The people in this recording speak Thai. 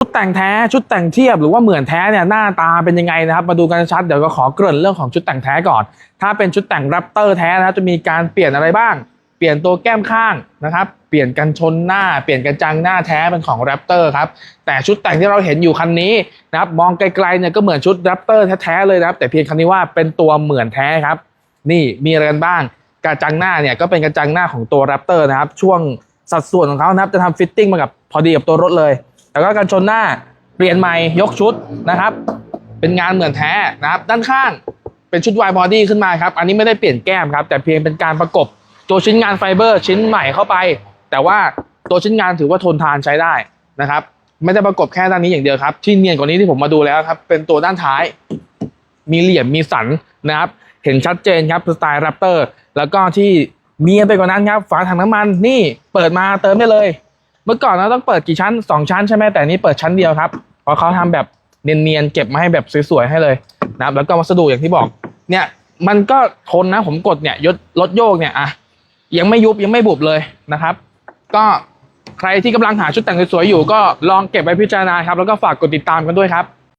ชุดแต่งแท้ชุดแต่งเทียบหรือว่าเหมือนแท้เนี่ยหน้าตาเป็นยังไงนะครับมาดูกันชัดเดี๋ยวก็ขอเกริ่นเรื่องของชุดแต่งแท้ก่อน ถ้าเป็นชุดแต่งแรปเตอร์แท้นะครับจะมีการเปลี่ยนอะไรบ้าง เปลี่ยนตัวแก้มข้างนะครับเปลี่ยนกันชนหน้า เปลี่ยนกระจังหน้าแท้เป็นของแรปเตอร์ครับแต่ชุดแต่งที่เราเห็นอยู่คันนี้นะครับมองไกลๆเนี่ยก็เหมือนชุดแรปเตอร์แท้ๆเลยนะครับแต่เพียงคันนี้ว่าเป็นตัวเหมือนแท้ครับนี่มีอะไรกันบ้างกระจังหน้าเนี่ยก็เป็นกระจังหน้าของตัวแรปเตอร์นะครับช่วงสัดส่วนของเขานะครับจะทำฟิตติ้งมากับพอดีกับตัวรถเลย แล้วก็กันชนหน้าเปลี่ยนใหม่ยกชุดนะครับ เป็นงานเหมือนแท้นะครับ ด้านข้างเป็นชุดวายบอดี้ขึ้นมาครับ อันนี้ไม่ได้เปลี่ยนแก้มครับ แต่เพียงเป็นการประกบตัวชิ้นงานไฟเบอร์ชิ้นใหม่เข้าไป แต่ว่าตัวชิ้นงานถือว่าทนทานใช้ได้นะครับ ไม่ได้ประกบแค่ด้านนี้อย่างเดียวครับ ที่เนียนกว่านี้ที่ผมมาดูแล้วครับ เป็นตัวด้านท้าย มีเหลี่ยมมีสันนะครับ เห็นชัดเจนครับสไตล์แรปเตอร์แล้วก็ที่เนียนไปกว่านั้นครับฝาถังน้ำมันนี่เปิดมาเติมได้เลย เมื่อก่อนเราต้องเปิดกี่ชั้นสองชั้นใช่ไหมแต่นี้เปิดชั้นเดียวครับเพราะเขาทำแบบเนียนๆเก็บมาให้แบบสวยๆให้เลยนะครับ แล้วก็วัสดุอย่างที่บอก เนี่ย มันก็ทนนะ ผมกดเนี่ยยศรถโยกเนี่ยอะยังไม่ยุบยังไม่บุบเลยนะครับ ก็ใครที่กำลังหาชุดแต่งสวยๆอยู่ก็ลองเก็บไว้พิจารณาครับ แล้วก็ฝากกดติดตามกันด้วยครับ